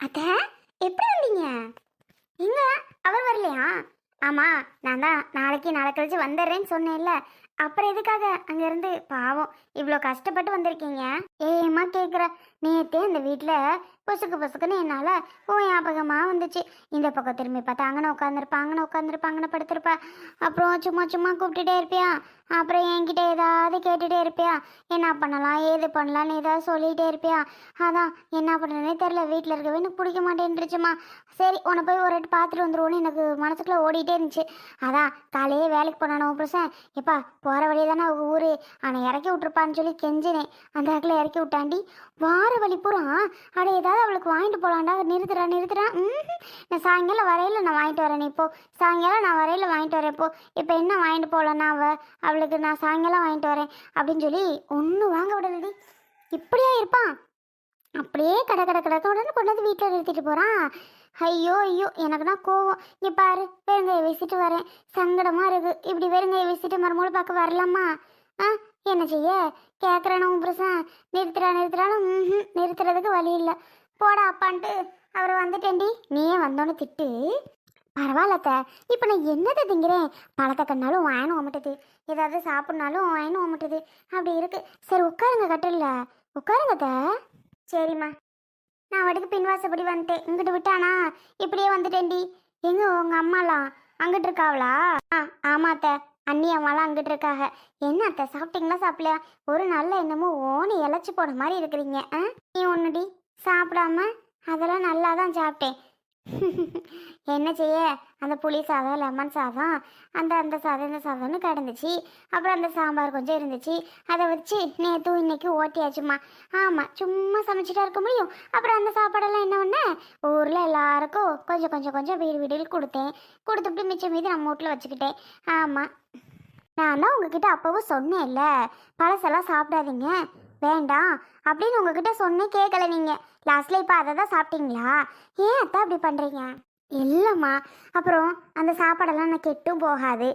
அத்த எப்படி வந்தீங்க? எங்க? அவர் வரலையா? ஆமா நான் தான் நாளைக்கு நாளை கழிச்சு வந்துடுறேன்னு சொன்னேன்ல. அப்புறம் எதுக்காக அங்கேருந்து பாவம் இவ்வளோ கஷ்டப்பட்டு வந்திருக்கீங்க. ஏமா கேட்குற நேற்றே இந்த வீட்டில் பொசுக்கு பொசுக்குன்னு என்னால் ஓ ஞாபகமாக வந்துச்சு. இந்த பக்கம் திரும்பி பார்த்தா அங்கன உட்காந்துருப்பா அங்கன உட்காந்துருப்பா அங்கன படுத்திருப்பா. அப்புறம் சும்மா சும்மா கூப்பிட்டுட்டே இருப்பியா? அப்புறம் என்கிட்ட ஏதாவது கேட்டுகிட்டே இருப்பியா? என்ன பண்ணலாம் ஏது பண்ணலாம்னு ஏதாவது சொல்லிகிட்டே இருப்பியா? அதான் என்ன பண்ணுறேனே தெரில வீட்டில் இருக்கவே எனக்கு பிடிக்க மாட்டேன்ருச்சுமா சரி உன்னை போய் ஒரு வாட்டி பார்த்துட்டு வந்துருவோன்னு எனக்கு மனசுக்குள்ளே ஓடிட்டே இருந்துச்சு. அதான் காலையே வேலைக்கு போனானோ புருஷன்? எப்பா போகிற வழியே தானே அவங்க ஊர்? ஆனால் இறக்கி விட்ருப்பான்னு சொல்லி கெஞ்சினேன். அந்த இடத்துல இறக்கி விட்டாண்டி வா வார வழி பூரா. அட ஏதாவது அவளுக்கு வாங்கிட்டு போகலாண்டா நிறுத்துறா நிறுத்துறா நான் சாயங்காலம் வரையில் நான் வாங்கிட்டு வரேன் இப்போ சாயங்காலம் நான் வரையில் வாங்கிட்டு வரேன் இப்போ இப்போ என்ன வாங்கிட்டு போகலன்னா அவ? அவளுக்கு நான் சாயங்காலம் வாங்கிட்டு வரேன் அப்படின்னு சொல்லி ஒன்றும் வாங்க விடலடி. இப்படியா இருப்பான் அப்படியே கடை கடை கடை உடனே கொண்டு வந்து வீட்டில் நிறுத்திட்டு போகிறான் ஐயோ ஐயோ எனக்குனா கோவம். இங்கே பாரு வெறுங்கையை வீசிட்டு வரேன். சங்கடமாக இருக்குது இப்படி வெறுங்கையை வீசிட்டு மறுமூலம் பார்க்க வரலாமா? ஆ? என்ன செய்ய? கேட்குறேன் உன் நிறுத்துறா நிறுத்துறாலும் ம் நிறுத்துறதுக்கு வழி இல்லை. போடா அப்பான்ட்டு. அவர் வந்துட்டேன்டி. நீயே வந்தோன்னு திட்டு. பரவாயில்லத்த இப்போ நான் என்னத்தை திங்கிறேன்? பழத்தை கண்ணாலும் வாயனும் ஓமட்டுது. ஏதாவது சாப்பிட்னாலும் வாயனும் ஓமட்டுது. அப்படி இருக்கு. சரி உட்காருங்க கட்டில்ல. உட்காருங்கத்த சரிம்மா. நான் வடக்கு பின்வாசப்படி வந்துட்டேன். இங்கிட்டு விட்டானா? இப்படியே வந்துட்டேன்டி. எங்க உங்க அம்மாலாம்? அங்கிட்டு இருக்காவளா? ஆ ஆமாத்த அண்ணி அம்மாலாம் அங்கிட்டு இருக்காங்க. என்ன அத்தை சாப்பிட்டீங்களா சாப்பிடலையா? ஒரு நல்ல என்னமோ ஓனி இழைச்சி போன மாதிரி இருக்கிறீங்க ஆ? நீ ஒன்றுடி சாப்பிடாம? அதெல்லாம் நல்லா தான் சாப்பிட்டேன். என்ன செய்ய? அந்த புளி சாதம் லெமன் சாதம் அந்த அந்த சாதம் இந்த சாதம்னு கிடந்துச்சு. அப்புறம் அந்த சாம்பார் கொஞ்சம் இருந்துச்சு. அதை வச்சு நேற்று இன்னைக்கு ஓட்டியாச்சுமா ஆமாம் சும்மா சமைச்சிட்டா இருக்க முடியும். அப்புறம் அந்த சாப்பாடெல்லாம் என்ன பண்ண? ஊரில் எல்லாருக்கும் கொஞ்சம் கொஞ்சம் கொஞ்சம் வீடு வீடுகள் கொடுத்தேன். கொடுத்துட்டு மிச்சம் மீதி நம்ம வீட்டில் வச்சுக்கிட்டேன். ஆமாம் நான் தான் உங்ககிட்ட அப்போவும் சொன்னேன்ல. பழசெல்லாம் சாப்பிடாதீங்க. வேண்டாம் அப்படின்னு உங்ககிட்ட சொன்னே கேட்கல நீங்கள் லாஸ்ட்டில் இப்போ அதை தான் சாப்பிட்டீங்களா? ஏன் அத்தை அப்படி பண்ணுறீங்க இல்லைம்மா. அப்புறம் அந்த சாப்பாடெல்லாம் நான் கெட்டும் போகாது.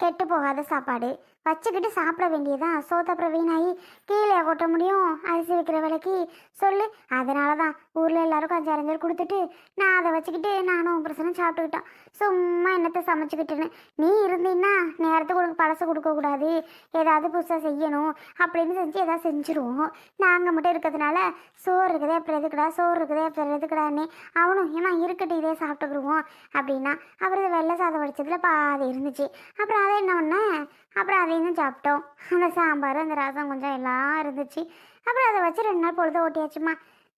கெட்டு போகாத சாப்பாடு. வச்சுக்கிட்டு சாப்பிட வேண்டியதான் சோத்த அப்புறம் வீணாகி கீழே கொட்ட முடியும். அரிசி வைக்கிற விலைக்கு சொல்லு. அதனால தான் ஊரில் எல்லாருக்கும் அஞ்சு அரைஞ்சல் கொடுத்துட்டு நான் அதை வச்சுக்கிட்டு நானும் பிரச்சனை சாப்பிட்டுக்கிட்டோம். சும்மா என்னத்தை சமைச்சுக்கிட்டுன்னு. நீ இருந்தீன்னா நேரத்துக்கு உனக்கு பழசு கொடுக்கக்கூடாது ஏதாவது புதுசாக செய்யணும். அப்படின்னு செஞ்சு ஏதாவது செஞ்சுருவோம். நாங்கள் மட்டும் இருக்கிறதுனால சோறு இருக்குதே அப்புறம் எதுக்குடா? சோறு இருக்குதே அப்புறம் எதுக்குடான்னு. அவனும் ஏமா இருக்கட்டும் இதே சாப்பிட்டுக்குருவோம். அப்படின்னா அப்புறம் வெள்ளை சாதம் வடிச்சதுல பாதி இருந்துச்சு. அப்புறம் அதை என்ன பண்ணேன் அப்புறம் அதையும் சாப்பிட்டோம். அந்த சாம்பார் அந்த ரசம் கொஞ்சம் எல்லாம் இருந்துச்சு. அப்புறம் அதை வச்சு ரெண்டு நாள் பொழுது ஓட்டியாச்சுமா.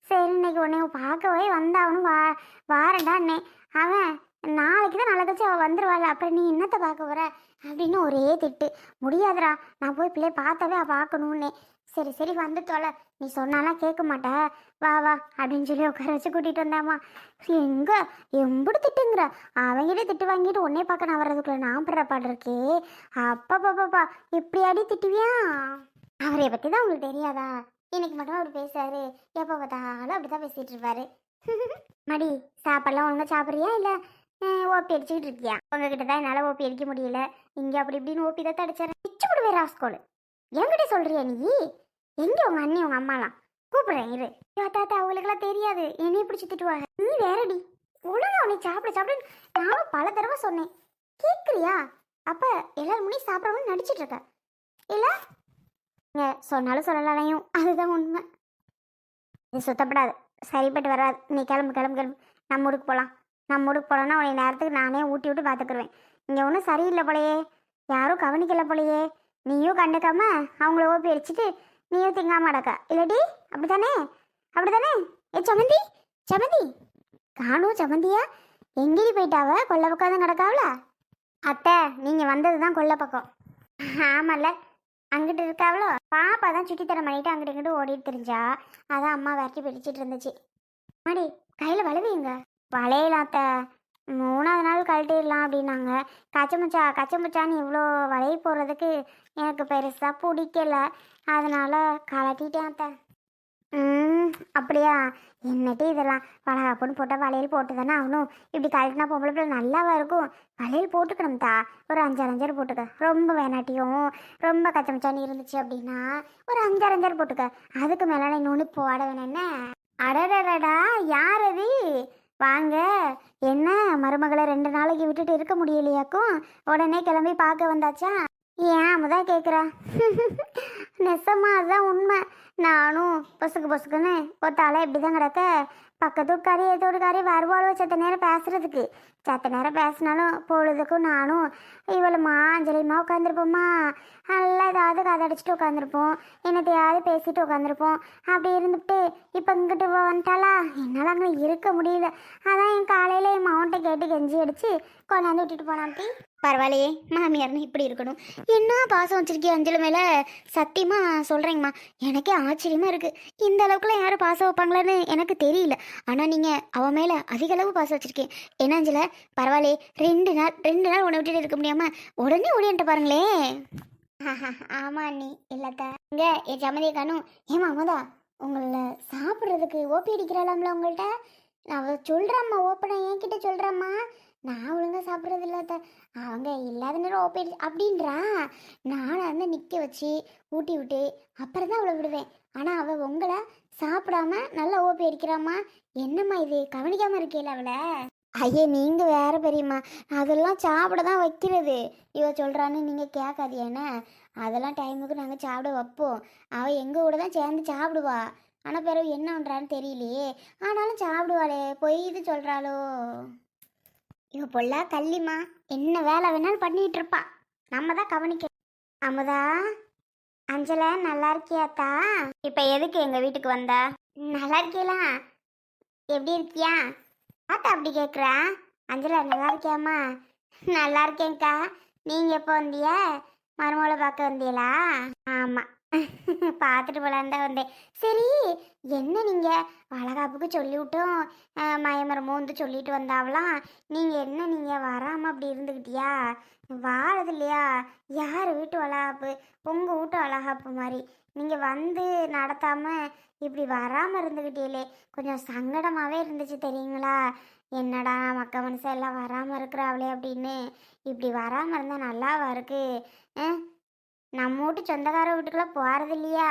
சரி இன்னைக்கு உடனே பார்க்கவே வந்தாவனும் வா வாரண்டா அண்ணே. அவன் நாளைக்கு தான் நாளை கழிச்சு அவள் வந்துடுவாள் அப்புறம் நீ என்னத்தை பார்க்க போகிற அப்படின்னு ஒரே திட்டு. முடியாதுடா நான் போய் பிள்ளைய பார்த்தாவே அவள் பார்க்கணுன்னே சரி சரி வந்து தொலை நீ சொன்னாலாம் கேட்க மாட்ட. வா வா அப்படின்னு சொல்லி உட்கார வச்சு கூட்டிகிட்டு வந்தாம்மா எங்க? எம்புடு திட்டுங்கிற? அவங்கிட்ட திட்டு வாங்கிட்டு உன்னே பார்க்க நான் வர்றதுக்குள்ள நான் படுற பாடு இருக்கே. அப்பா பாப்பாப்பா இப்படி அடி திட்டுவியா? அவரை பற்றி தான் உங்களுக்கு தெரியாதா? இன்னைக்கு மட்டும் அவர் பேசுறாரு. எப்போ பார்த்தாலும் அப்படி தான் பேசிகிட்டு இருப்பாரு. மடி சாப்பாடெல்லாம் ஒழுங்காக சாப்பிட்றியா இல்லை? ஓப்பி அடிச்சுக்கிட்டு இருக்கியா? உங்ககிட்ட தான் என்னால் ஓப்பி அடிக்க முடியல. இங்கே அப்படி இப்படின்னு ஓப்பி தான் தடிச்சாரு. பிச்சு விடுவே ராஸ்கோல். என்கிட்ட சொல்கிறியா நீ? எங்கே உங்கள் அண்ணி உங்கள் அம்மாலாம்? கூப்பிடுறேன் இரு. தாத்தா அவங்களுக்குலாம் தெரியாது. என்னையும் பிடிச்சி திட்டுவாங்க. நீ வேறடி. ஒழுங்கா உன்னை சாப்பிட சாப்பிட நானும் பல தடவை சொன்னேன். கேட்குறியா அப்போ எல்லாரும் முன்னே சாப்பிட்றவங்க நடிச்சிட்டு இருக்க. இல்லை? நீங்கள் சொன்னாலும் சொல்லலையும். அதுதான் உண்மை. இது சுத்தப்படாது. சரிப்பட்டு வராது. நீ கிளம்பு கிளம்பு கிளம்பு. நம்ம ஊருக்கு போகலாம் நான் ஊருக்கு போகலான்னா உன்னை நேரத்துக்கு நானே ஊட்டி விட்டு பார்த்துக்குருவேன் இங்கே ஒன்றும் சரியில்லை போலையே. யாரும் கவனிக்கல போலையே. நீயும் கண்டுக்காம அவங்கள ஓப்பி அடிச்சுட்டு நீயும் திங்காம அடக்க இல்லடி? அப்படித்தானே? அப்படித்தானே? ஏ சமந்தி? சமந்தி? காணும் சமந்தியா? எங்கேடி போயிட்டாவ? கொல்லை பக்கம் தான் கிடக்காவல? அத்தை நீங்கள் வந்தது தான் கொல்லை பக்கம். ஆமால்ல. அங்கிட்டு இருக்காவளோ? பாப்பா தான் சுட்டித்தரம் பண்ணிட்டு அங்கிட்டு இங்கிட்டு ஓடிட்டு தெரிஞ்சா. அதான் அம்மா விரட்டி பிடிச்சிட்டு இருந்துச்சு. மாடி கையில் வளைவீங்க வளையலாத்த மூணாவது நாள் கழட்டிடலாம் அப்படின்னாங்க. கச்சமுச்சா கச்சமுச்சான்னு இவ்வளோ வளைய போடுறதுக்கு எனக்கு பெருசாக பிடிக்கல. அதனால் கழட்டிட்டேன் அத்தை. ம் அப்படியா? என்னட்டு இதெல்லாம்? வளகாப்புன்னு போட்டால் வளையல் போட்டு தானே ஆகணும். இப்படி கழட்டினா பொம்பளை பிள்ளை நல்லாவா இருக்கும்? வளையல் போட்டுக்கணும்தா ஒரு அஞ்சாறு அஞ்சாறு போட்டுக்க. ரொம்ப வேணாட்டியும். ரொம்ப கச்சமச்சான்னு இருந்துச்சு அப்படின்னா ஒரு அஞ்சாறு அஞ்சாறு போட்டுக்க. அதுக்கு மேலே நுணுப்பு போட வேணும். என்ன? அடடடடா யார் அது? வாங்க. என்ன மருமகளை ரெண்டு நாளைக்கு விட்டுட்டு இருக்க முடியலையாக்கும்? உடனே கிளம்பி பார்க்க வந்தாச்சா? ஏன் அமுதா கேட்குறா நெசமாக அதுதான் உண்மை. நானும் பொசுக்கு பொசுக்குன்னு ஒத்தால இப்படி தான் கிடக்க. பக்கத்து உட்காரி ஏதோ உட்காரி வருவாளோ செத்த நேரம் பேசுறதுக்கு. செத்த நேரம் பேசினாலும் பொழுதுக்கும் நானும் இவளுமா அஞ்சலியுமா உட்காந்துருப்போம்மா நல்லா ஏதாவது கதை அடிச்சுட்டு உட்காந்துருப்போம் என்னத்தையாவது பேசிட்டு உட்காந்துருப்போம் அப்படி இருந்துட்டு இப்போ இங்கிட்டு வந்துட்டாளா? என்னால் அங்கே இருக்க முடியல. அதான் என் காலையில் என் மவுண்ட்டை கேட்டு கெஞ்சி அடிச்சு கொண்டாந்து விட்டுட்டு போனான்ட்டி பரவாயில்லையே மாமியார்னு இப்படி இருக்கணும். என்ன பாசம் வச்சிருக்கீங்க அஞ்சலி மேலே? சத்தியமாக சொல்கிறேங்கம்மா எனக்கே ஆச்சரியமாக இருக்குது இந்த அளவுக்குலாம் யாரும் பாசம் வைப்பாங்களான்னு எனக்கு தெரியல. ஆனால் நீங்கள் அவன் மேலே அதிக அளவு பாசம் வச்சிருக்கேன் என்ன அஞ்சல? பரவாயில்லையே ரெண்டு நாள் ரெண்டு நாள் உன்னை விட்டுட்டு இருக்க முடியாம உடனே ஓடியான்ட்டு பாருங்களே. ஆமா அண்ணி இல்லத்த. இங்க என் சம்மதியை காணும் ஏமா அம்மதா உங்களை சாப்பிட்றதுக்கு ஓப்பி அடிக்கிறாளாம்ல உங்கள்கிட்ட அவ சொல்கிறாம்மா ஓப்பனை என்கிட்ட சொல்கிறாம்மா நான் ஒழுங்காக சாப்பிட்றது இல்லாத அவங்க இல்லாத நேரம் ஓப்பே அடி அப்படின்றா? நான் வந்து நிற்க வச்சு ஊட்டி விட்டு அப்புறம் தான் அவளை விடுவேன். ஆனால் அவள் உங்களை சாப்பிடாம நல்லா ஓப்பி அடிக்கிறாம்மா. என்னம்மா இது? கவனிக்காமல் இருக்கேல அவளை? ஐயே நீங்கள் வேற பெரியம்மா. அதெல்லாம் சாப்பிட தான் வைக்கிறது. இவ சொல்கிறான்னு நீங்கள் கேட்காதியானே அதெல்லாம் டைமுக்கு நாங்கள் சாப்பிட வைப்போம். அவள் எங்கள் கூட தான் சேர்ந்து சாப்பிடுவா. ஆனால் பிறகு என்ன பண்ணுறான்னு தெரியலையே. ஆனாலும் சாப்பிடுவாளே. பொய் இது சொல்கிறாளோ இவ பொல்லா கள்ளிம்மா. என்ன வேலை வேணாலும் பண்ணிட்டு இருப்பா. நம்ம தான் கவனிக்க அமுதா அஞ்சல நல்லா இருக்கியாத்தா? இப்போ எதுக்கு எங்கள் வீட்டுக்கு வந்தா? நல்லா இருக்கியலாம் எப்படி இருக்கியா? ஆத்தா அப்படி கேட்குறா அஞ்சலா நல்லா இருக்கியாம்மா? நல்லா இருக்கேன்க்கா. நீங்கள் எப்போ வந்திய மருமகளை பார்க்க வந்தீங்களா? ஆமாம் பார்த்துட்டு போலான்னு தான் வந்தேன். சரி என்ன நீங்கள் வளகாப்புக்கு சொல்லிவிட்டோம் மயமரமோ வந்து சொல்லிட்டு வந்தாவலாம் நீங்கள் என்ன நீங்கள் வராமல் அப்படி இருந்துக்கிட்டியா வாழது இல்லையா யார் வீட்டு வளகாப்பு உங்கள் வீட்டு வளகாப்பு மாதிரி. நீங்கள் வந்து நடத்தாமல் இப்படி வராமல் இருந்துக்கிட்டீங்களே கொஞ்சம் சங்கடமாகவே இருந்துச்சு தெரியுங்களா? என்னடா மக்க மனுஷன் எல்லாம் வராமல் இருக்கிறாங்களே அப்படின்னு. இப்படி வராமல் இருந்தால் நல்லாவா இருக்கு? ஆ? நம்ம வீட்டு சொந்தக்கார வீட்டுக்குலாம் போகிறது இல்லையா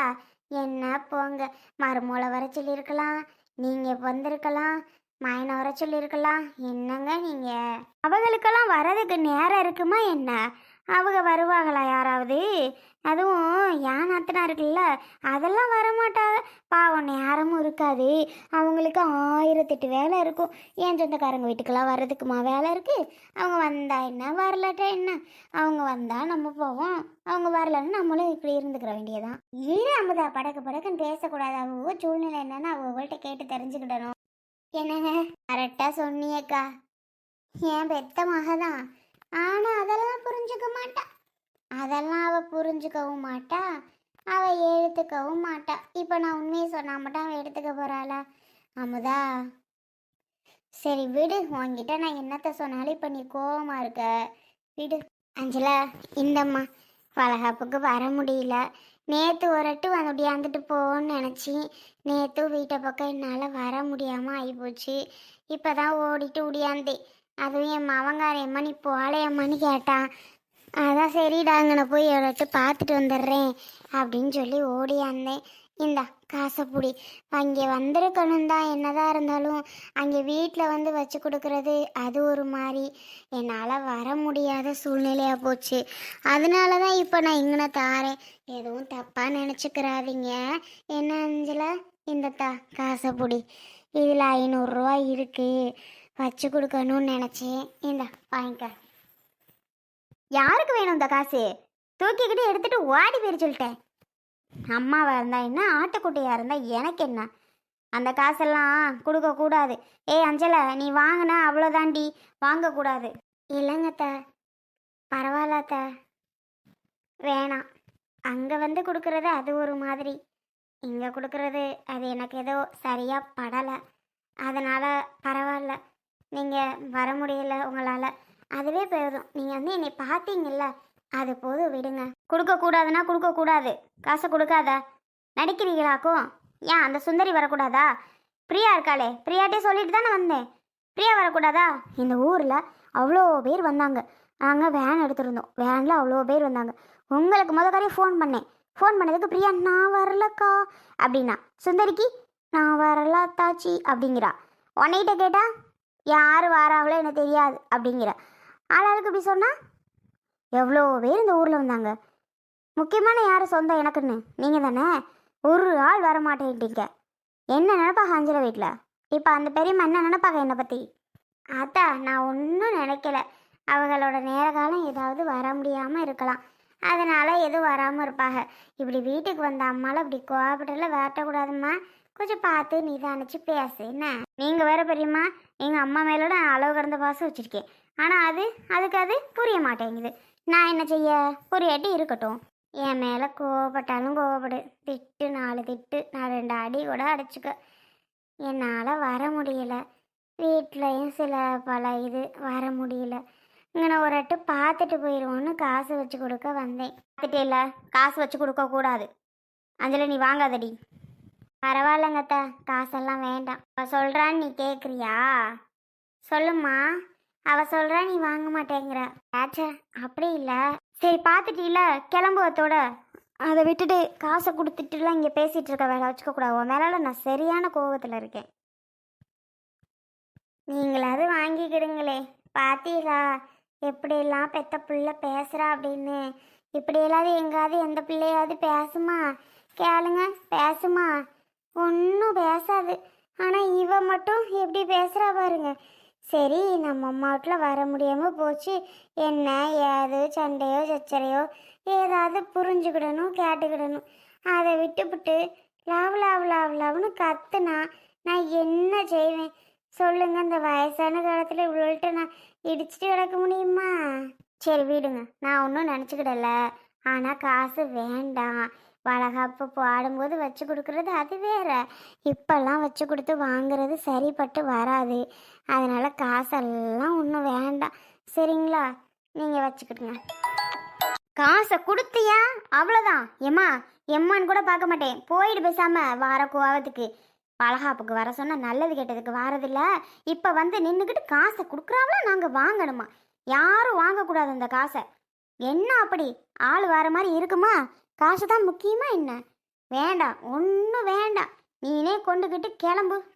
என்ன போங்க மருமூளை வர சொல்லியிருக்கலாம் நீங்கள் வந்திருக்கலாம் மயனை வர சொல்லியிருக்கலாம். என்னங்க நீங்கள் அவங்களுக்கெல்லாம் வரதுக்கு நேரம் இருக்குமா என்ன? அவங்க வருவாங்களா யாராவது? அதுவும் யான் நாத்தனா இருக்குல்ல அதெல்லாம் வரமாட்டாங்க. பாவம் நேரமும் இருக்காது. அவங்களுக்கு ஆயிரத்தெட்டு வேலை இருக்கும். என் சொந்தக்காரங்க வீட்டுக்கெல்லாம் வர்றதுக்குமா வேலை இருக்குது அவங்க வந்தா என்ன வரலட்டா என்ன? அவங்க வந்தால் நம்ம போவோம். அவங்க வரலன்னு நம்மளும் இப்படி இருந்துக்கிற வேண்டியதான் இல்லை அமுதா படக்கு படக்குன்னு பேசக்கூடாது? அவங்க சூழ்நிலை என்னன்னு அவங்கள்ட்ட கேட்டு தெரிஞ்சுக்கிடணும். என்னங்க? கரெக்டாக சொன்னியக்கா என் பெத்த மகதான். ஆனால் அதெல்லாம் புரிஞ்சுக்க மாட்டா. அதெல்லாம் அவள் புரிஞ்சுக்கவும் மாட்டா. அவள் எடுத்துக்கவும் மாட்டா. இப்போ நான் உண்மையை சொன்னா மட்டும் அவள் எடுத்துக்க போகிறாளா அமுதா. சரி விடு. உன்கிட்ட நான் என்னத்த சொன்னாலும் இப்போ நீ கோபமாக இருக்க. விடு. அஞ்சலா இந்தம்மா. வளகாப்புக்கு வர முடியல. நேற்று ஒருட்டு வந்து ஒடியாந்துட்டு போகணும்னு நினச்சி நேற்று வீட்டை பக்கம் என்னால் வர முடியாமல் ஆகிப்போச்சு இப்போ தான் ஓடிட்டு ஒடியாந்தேன் அதுவும் என் மவங்காரையம்மா நீ போலையம்மான்னு கேட்டான். அதான் சரிடா போய் எவ்வளோட்டு பார்த்துட்டு வந்துடுறேன் அப்படின்னு சொல்லி ஓடியாந்தேன் இந்தா காசை அங்கே வந்திருக்கணும் தான் என்னதான் இருந்தாலும் அங்கே வீட்டில் வந்து வச்சு கொடுக்கறது அது ஒரு மாதிரி. என்னால் வர முடியாத சூழ்நிலையாக போச்சு. அதனால தான் இப்போ நான் இங்கனை தாரேன் எதுவும் தப்பாக நினச்சிக்கிறாதீங்க. என்ன அஞ்சல? இந்த தா இதில் ஐநூறுரூவா இருக்குது வச்சு கொடுக்கணும்னு நினச்சேன் இந்த வாங்கிக்க. யாருக்கு வேணும் இந்த காசு? தூக்கிக்கிட்டு எடுத்துட்டு ஓடி போயிரு சொல்லிட்டேன். அம்மாவாக இருந்தா என்ன ஆட்டுக்குட்டியாக இருந்தா எனக்கு என்ன? அந்த காசெல்லாம் கொடுக்கக்கூடாது ஏய் அஞ்சலை நீ வாங்கின அவ்வளோதாண்டி வாங்கக்கூடாது. இல்லைங்கத்த பரவாயில்லத்த வேணாம். அங்கே வந்து கொடுக்கறது அது ஒரு மாதிரி. இங்கே கொடுக்கறது அது எனக்கு ஏதோ சரியாக படலை. அதனால் பரவாயில்ல. நீங்கள் வர முடியல உங்களால். அதுவே போதும். நீங்கள் வந்து என்னை பார்த்தீங்கல்ல அது போதும் விடுங்க. கொடுக்கக்கூடாதுன்னா கொடுக்கக்கூடாது காசை கொடுக்காத. நடிக்கிறீங்களாக்கும் ஏன் அந்த சுந்தரி வரக்கூடாதா? பிரியா இருக்காளே. பிரியாட்டே சொல்லிட்டு தானே வந்தேன். பிரியா வரக்கூடாதா? இந்த ஊரில் அவ்வளோ பேர் வந்தாங்க. நாங்கள் வேன் எடுத்துருந்தோம். வேனில் அவ்வளோ பேர் வந்தாங்க. உங்களுக்கு முத காரியம் ஃபோன் பண்ணேன். ஃபோன் பண்ணதுக்கு பிரியா நான் வரலக்கா அப்படின்னா சுந்தரிக்கு நான் வரல தாச்சி அப்படிங்கிறா. உன்னைகிட்ட கேட்டால் யார் வாராங்களோ எனக்கு தெரியாது அப்படிங்கிற. ஆளாளுக்கு இப்படி சொன்னால் எவ்வளோ பேர் இந்த ஊரில் வந்தாங்க? முக்கியமான யார்? சொந்தம் எனக்குன்னு. நீங்கள் தானே? ஒரு ஆள் வர மாட்டேன்ட்டீங்க என்ன நினப்பாங்க அஞ்சல வீட்டில் இப்போ அந்த பெரியம்மா என்ன நினப்பாங்க என்னை பற்றி அத்தா நான் ஒன்றும் நினைக்கல. அவங்களோட நேர காலம் ஏதாவது வர முடியாமல் இருக்கலாம். அதனால் எதுவும் வராமல் இருப்பாங்க. இப்படி வீட்டுக்கு வந்த அம்மால இப்படி கோபப்படல வரட்டக்கூடாதும்மா. கொஞ்சம் பார்த்து நிதானிச்சு பேசு. என்ன? நீங்கள் வேற பெரியம்மா எங்கள் அம்மா மேலோட அளவு கடந்த பாசம் வச்சுருக்கேன். ஆனால் அது அதுக்கு அது புரிய மாட்டேங்குது. நான் என்ன செய்ய? புரியாட்டி இருக்கட்டும். என் மேலே கோவப்பட்டாலும் கோவப்படு. திட்டு நாலு திட்டு. நான் ரெண்டு அடி கூட அடிச்சுக்க. என்னால் வர முடியல. வீட்லேயும் சில பல இது வர முடியல. இங்கே ஒரு அட்டு பார்த்துட்டு போயிடுவோன்னு காசு வச்சு கொடுக்க வந்தேன். பார்த்துட்டே இல்லை காசு வச்சு கொடுக்கக்கூடாது. அஞ்சலி நீ வாங்காதடி. பரவாயில்லங்கத்த காசெல்லாம் வேண்டாம். அவ சொல்கிறான்னு நீ கேட்குறியா சொல்லுமா அவ சொல்கிறா நீ வாங்க மாட்டேங்கிற. ஆச்சே அப்படி இல்லை. சரி பார்த்துட்டீல கிளம்புவத்தோட அதை விட்டுட்டு காசை கொடுத்துட்டுலாம் இங்கே பேசிகிட்டு இருக்க வேலை வச்சுக்க கூடாது. உன் மேலால நான் சரியான கோவத்தில் இருக்கேன். நீங்களாவது வாங்கிக்கிடுங்களே. பார்த்தீங்களா எப்படியெல்லாம் பெத்த பிள்ளை பேசுகிறா அப்படின்னு. இப்படியெல்லாம் எங்காவது எந்த பிள்ளையாவது பேசுமா? கேளுங்க பேசுமா? ஒன்றும் பேசாது. ஆனால் இவ மட்டும் எப்படி பேசுகிறா பாருங்க. சரி நம்ம அம்மா வீட்டில் வர முடியாமல் போச்சு. என்ன ஏது சண்டையோ சச்சரையோ ஏதாவது புரிஞ்சுக்கிடணும் கேட்டுக்கிடணும். அதை விட்டுப்புட்டு லாவ் லாவ் லாவ் லாவ்னு கத்துனா நான் என்ன செய்வேன்? சொல்லுங்க இந்த வயசான காலத்தில் இவ்வளோட்டு நான் இடிச்சிட்டு கிடக்க முடியுமா? சரி விடுங்க. நான் ஒன்றும் நினச்சிக்கிடல. ஆனால் காசு வேண்டாம். வளகாப்பு பாடும்போது வச்சு கொடுக்குறது அது வேற. இப்போல்லாம் வச்சு கொடுத்து வாங்குறது சரிப்பட்டு வராது. அதனால் காசெல்லாம் ஒன்றும் வேண்டாம். சரிங்களா? நீங்கள் வச்சுக்கிடுங்க. காசை கொடுத்தியா? அவ்வளோதான் எம்மா எம்மான்னு கூட பார்க்க மாட்டேன். போயிடு பேசாம வார கோவத்துக்கு. பலகாப்புக்கு வர சொன்னால் நல்லது கெட்டதுக்கு வாரதில்ல. இப்போ வந்து நின்றுக்கிட்டு காசை கொடுக்குறாங்களா நாங்கள் வாங்கணுமா? யாரும் வாங்கக்கூடாது அந்த காசை. என்ன அப்படி? ஆள் வர மாதிரி இருக்குமா? காசு தான் முக்கியமா என்ன? வேண்டாம் ஒன்றும் வேண்டாம். நீனே கொண்டுக்கிட்டு கிளம்பு.